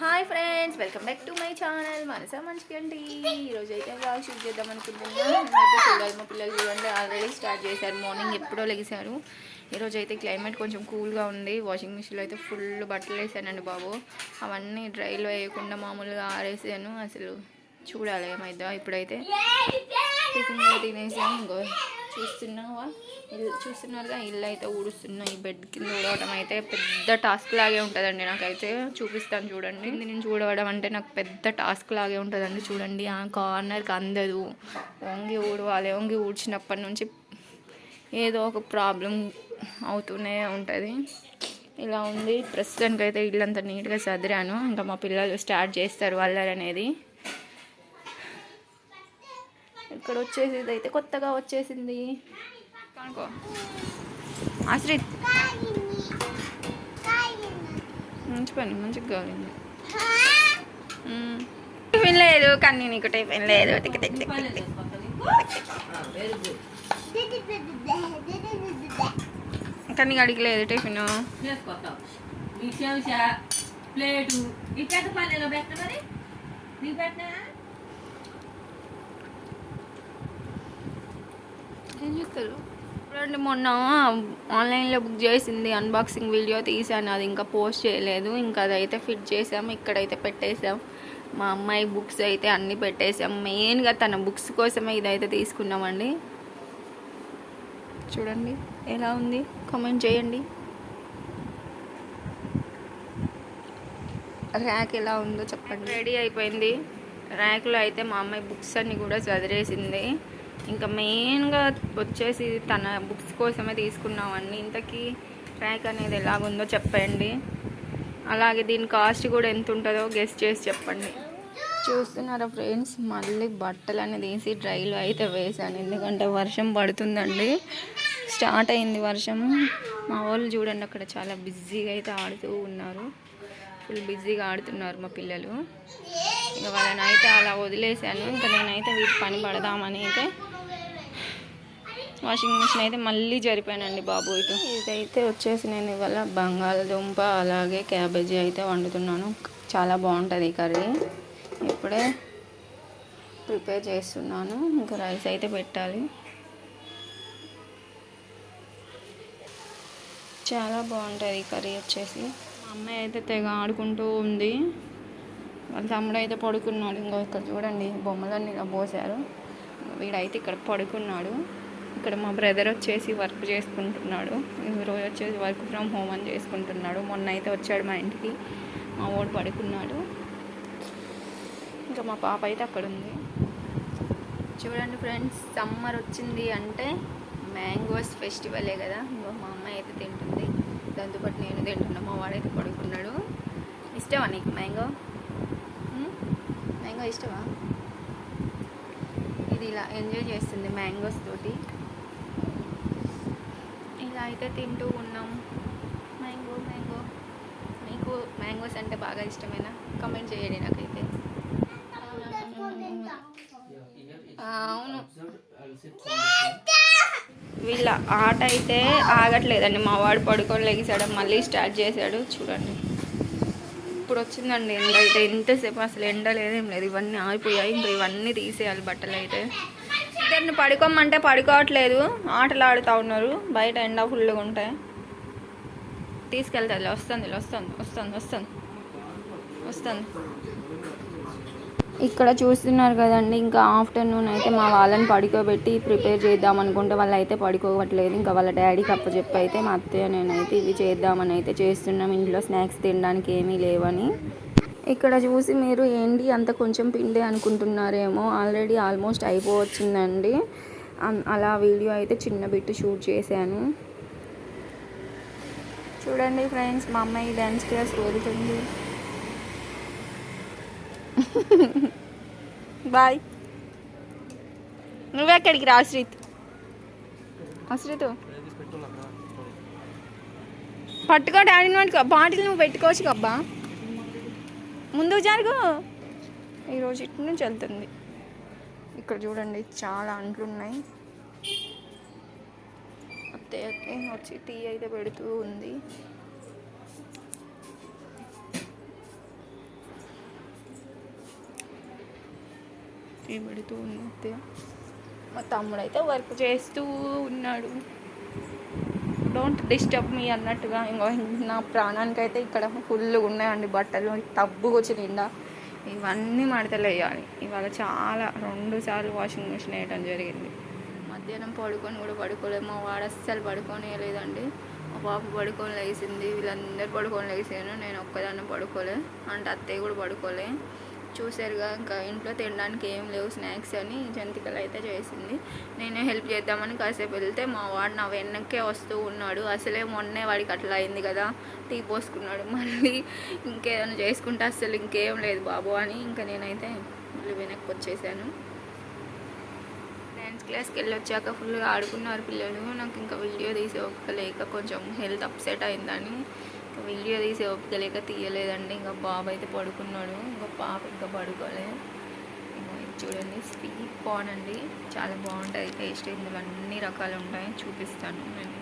Hi friends welcome back to my channel. మనసా మంచిగండి ఈరోజు అయితే వ్లాగ్ షూట్ చేద్దాం అనుకుంటున్నాను. చూడాలి మా పిల్లలు చూడండి ఆల్రెడీ స్టార్ట్ చేశారు. మార్నింగ్ ఎప్పుడో లెగిశారు ఈరోజు అయితే క్లైమేట్ కొంచెం కూల్గా ఉంది. వాషింగ్ మిషన్లో అయితే ఫుల్ బట్టలు వేసానండి బాబు. అవన్నీ డ్రైలో వేయకుండా మామూలుగా ఆరేసాను. అసలు చూడాలి ఏమైందో. ఇప్పుడైతే టిఫిన్ ఇంకో చూస్తున్నావా? ఇల్లు చూస్తున్నారుగా ఇల్లు అయితే ఊడుస్తున్నా ఈ బెడ్ కింద ఊడవడం అయితే పెద్ద టాస్క్ లాగే ఉంటుందండి. నాకైతే చూపిస్తాను చూడండి. ఇది నేను చూడవడం అంటే నాకు పెద్ద టాస్క్ లాగే ఉంటుందండి చూడండి. ఆ కార్నర్కి అందదు వంగి ఊడవాలి. వంగి ఊడ్చినప్పటి నుంచి ఏదో ఒక ప్రాబ్లం అవుతూనే ఉంటుంది. ఇలా ఉంది ప్రస్తుతానికి అయితే ఇల్లంతా నీట్గా సదిరాను. ఇంకా మా పిల్లలు స్టార్ట్ చేస్తారు వాళ్ళర్ అనేది. ఇక్కడ వచ్చేసి అయితే కొత్తగా వచ్చేసింది. కనుకో. ఆశ్రిత్. మంచి పని మంచిగా కావాలి టిఫిన్ లేదు కానీ నీకు టిఫిన్ లేదు. కానీ అడిగి లేదు టిఫిన్. ప్లేటు ఈ పెద్ద పల్లెలో పెట్టిన మరి నీకు పెట్టినా ఏం చేస్తారు? చూడండి మొన్న ఆన్లైన్లో బుక్ చేసింది అన్బాక్సింగ్ వీడియో తీసాను అది ఇంకా పోస్ట్ చేయలేదు. ఇంకా అదైతే ఫిట్ చేసాము ఇక్కడైతే పెట్టేసాం. మా అమ్మాయి బుక్స్ అయితే అన్నీ పెట్టేసాం. మెయిన్గా తన బుక్స్ కోసమే ఇదైతే తీసుకున్నామండి. చూడండి ఎలా ఉంది? కామెంట్ చేయండి. ర్యాక్ ఎలా ఉందో చెప్పండి. రెడీ అయిపోయింది. ర్యాక్లో అయితే మా అమ్మాయి బుక్స్ అన్ని కూడా చదిరేసింది ఇంకా మెయిన్గా వచ్చేసి తన బుక్స్ కోసమే తీసుకున్నామండి. ఇంతకీ ట్రాక్ అనేది ఎలాగుందో చెప్పండి. అలాగే దీని కాస్ట్ కూడా ఎంత ఉంటుందో గెస్ట్ చేసి చెప్పండి. చూస్తున్నారా ఫ్రెండ్స్ మళ్ళీ బట్టలు తీసి డ్రైలో అయితే వేసాను ఎందుకంటే వర్షం పడుతుందండి. స్టార్ట్ అయింది వర్షం. మా వాళ్ళు చూడండి అక్కడ చాలా బిజీగా అయితే ఆడుతూ ఉన్నారు. ఫుల్ బిజీగా ఆడుతున్నారు మా పిల్లలు. ఇంకా వాళ్ళని అయితే అలా వదిలేసాను ఇంకా నేనైతే వీటి పని పడదామని అయితే వాషింగ్ మిషన్ అయితే మళ్ళీ జరిపానండి బాబు ఇటు. ఇదైతే వచ్చేసి నేను ఇవాళ బంగాళదుంప అలాగే క్యాబేజీ అయితే వండుతున్నాను. చాలా బాగుంటుంది ఈ కర్రీ. ఇప్పుడే ప్రిపేర్ చేస్తున్నాను. ఇంకా రైస్ అయితే పెట్టాలి. చాలా బాగుంటుంది ఈ కర్రీ వచ్చేసి. మా అమ్మాయి అయితే తెగ ఆడుకుంటూ ఉంది. వాళ్ళ తమ్ముడు అయితే పడుకున్నాడు. ఇంకో ఇక్కడ చూడండి బొమ్మలన్నీ ఇలా పోసారు వీడైతే ఇక్కడ పడుకున్నాడు. ఇక్కడ మా బ్రదర్ వచ్చేసి వర్క్ చేసుకుంటున్నాడు ఈ రోజు వచ్చేసి వర్క్ ఫ్రమ్ హోమ్ అని చేసుకుంటున్నాడు. మొన్న అయితే వచ్చాడు మా ఇంటికి. మా వాడు పడుకున్నాడు. ఇంకా మా పాప అయితే అక్కడ ఉంది. చూడండి ఫ్రెండ్స్ సమ్మర్ వచ్చింది అంటే మ్యాంగోస్ ఫెస్టివలే కదా. ఇంకో మా అమ్మాయి అయితే తింటుంది. దాంతోపాటు నేను తింటున్నా. మా వాడైతే పడుకున్నాడు. ఇష్టమా నీకు మ్యాంగో? మ్యాంగో ఇష్టమా ఇది ఇలా ఎంజాయ్ చేస్తుంది మ్యాంగోస్ తోటి. ఇలా అయితే తింటూ ఉన్నాం. Mango mango. మీకు మ్యాంగోస్ అంటే బాగా ఇష్టమేనా? కమెంట్ చేయండి నాకైతే. అవును. వీళ్ళ ఆట అయితే ఆగట్లేదండి. మా వాడు పడుకొని లెగిసాడు మళ్ళీ స్టార్ట్ చేశాడు చూడండి. ఇప్పుడు వచ్చిందండి ఎండ అయితే. ఎంతసేపు అసలు ఎండ లేదు ఏం లేదు. ఇవన్నీ ఆగిపోయాయి. ఇంకా ఇవన్నీ తీసేయాలి బట్టలు అయితే. ఇద్దరిని పడుకోమంటే పడుకోవట్లేదు. ఆటలు ఆడుతూ ఉన్నారు. బయట ఎండ ఫుల్గా ఉంటాయి తీసుకెళ్తుంది వస్తుంది వస్తుంది వస్తుంది వస్తుంది. వస్తుంది. ఇక్కడ చూస్తున్నారు కదండి ఇంకా ఆఫ్టర్నూన్ అయితే మా వాళ్ళని పడుకోబెట్టి ప్రిపేర్ చేద్దాం అనుకుంటే వాళ్ళు అయితే పడుకోవట్లేదు. ఇంకా వాళ్ళ డాడీకి అప్పచెప్పి అయితే మా అత్తయ్య నేనైతే ఇవి చేద్దామని అయితే చేస్తున్నాం. ఇంట్లో స్నాక్స్ తినడానికి ఏమీ లేవని. ఇక్కడ చూసి మీరు ఏంటి అంత కొంచెం పిండి అనుకుంటున్నారేమో. Already almost అయిపోవచ్చిందండి. అం- అలా వీడియో అయితే చిన్న బిట్టు షూట్ చేశాను. చూడండి ఫ్రెండ్స్ మా అమ్మాయి డ్యాన్స్ క్లాస్ వెళ్తుంది. బాయ్ నువ్వెక్కడికి రా అశ్రిత్. అశ్రిత్. పట్టుకో డాడీని పట్టుకో. బాటిల్ నువ్వు పెట్టుకోవచ్చు అబ్బా. ముందు జరుగు. ఈరోజు ఇటు నుంచి వెళ్తుంది. ఇక్కడ చూడండి చాలా అంట్లు ఉన్నాయి. అత్తయ్యకి వచ్చి టీ అయితే పెడుతూ ఉంది. టీ పెడుతూ ఉంది అత్తయ్య మా తమ్ముడైతే వర్క్ చేస్తూ ఉన్నాడు. డోంట్ డిస్టర్బ్ మీ అన్నట్టుగా ఇంకో నా ప్రాణానికి అయితే ఇక్కడ ఫుల్ ఉన్నాయండి బట్టలు. టబ్బు వచ్చి నిండా ఇవన్నీ మడతలు వేయాలి. ఇవాళ చాలా రెండు సార్లు వాషింగ్ మిషన్ వేయడం జరిగింది. మధ్యాహ్నం పడుకొని కూడా పడుకోలేదు. మా వాడు అస్సలు పడుకోనే లేదండి మా పాప పడుకొని లేచింది. వీళ్ళందరూ పడుకొని లేచాను నేను ఒక్కదాన్ని పడుకోలే. అంటే అత్తయ్య కూడా పడుకోలే. చూసారుగా ఇంకా ఇంట్లో తినడానికి ఏం లేవు స్నాక్స్ అని జంతికలు అయితే చేసింది. నేను హెల్ప్ చేద్దామని కాసేపు వెళ్తే మా వాడు నా వెనక్కే వస్తూ ఉన్నాడు. అసలే మొన్నే వాడికి అట్లా అయింది కదా టీ పోసుకున్నాడు. మళ్ళీ ఇంకేదైనా చేసుకుంటే అసలు ఇంకేం లేదు బాబు అని ఇంకా నేనైతే మళ్ళీ వెనక్కి వచ్చేసాను. డ్యాన్స్ క్లాస్కి వెళ్ళి వచ్చాక ఫుల్గా ఆడుకున్నారు పిల్లలు. నాకు ఇంకా వీడియో తీసే ఒక లేక కొంచెం హెల్త్ అప్సెట్ అయిందని వీడియో తీసే ఓపిక లేక తీయలేదండి. ఇంకా బాబు అయితే పడుకున్నాడు. ఇంకా పాప ఇంకా పడుకోలే. చూడండి స్వీట్ కార్న్ అండి. చాలా బాగుంటుంది టేస్ట్ ఇందులో అన్ని రకాలు ఉంటాయి. చూపిస్తాను నేను.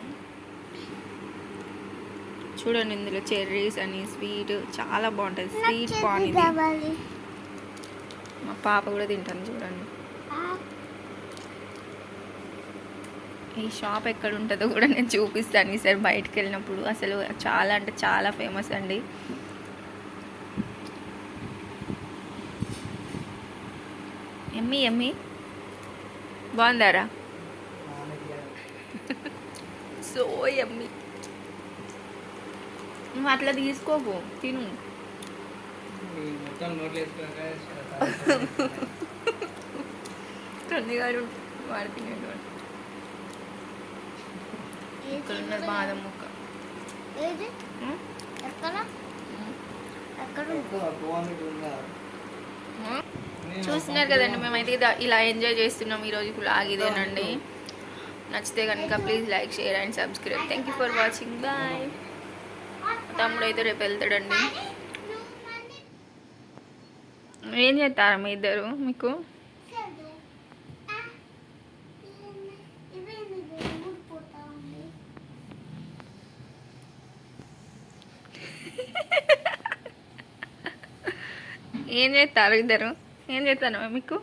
చూడండి ఇందులో చెర్రీస్ అని స్వీట్ చాలా బాగుంటుంది స్వీట్ కార్న్ ఇది. మా పాప కూడా తింటాను చూడండి. ఈ షాప్ ఎక్కడ ఉంటుందో కూడా నేను చూపిస్తాను ఈసారి బయటకు వెళ్ళినప్పుడు. అసలు చాలా అంటే చాలా ఫేమస్ అండి. ఎమ్మి ఎమ్మి? బాగుందారా? సో ఎమ్మి. నువ్వు అట్లా తీసుకోకు తిను. కన్నగారు వాడు తినేవాడు ఇక్కడ ఉన్నది బాదం ముక్క? చూస్తున్నారు కదండి మేమైతే ఇదా- ఇలా ఎంజాయ్ చేస్తున్నాం ఈరోజు బ్లాగ్ ఇదేనండి నచ్చితే కనుక please like share and subscribe. Thank you for watching bye తమ్ముడు అయితే రేపు వెళ్తాడండి. ఏం చేస్తారా మీ ఇద్దరు? మీకు? ఏం చేస్తారు ఇద్దరు? ఏం చేస్తాను మీకు?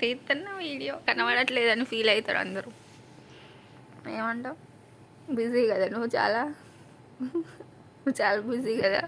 తీస్తున్న వీడియో. కనబడట్లేదని ఫీల్ అవుతారు అందరూ. ఏమంటావు? బిజీ కదా నువ్వు చాలా. నువ్వు చాలా బిజీ కదా.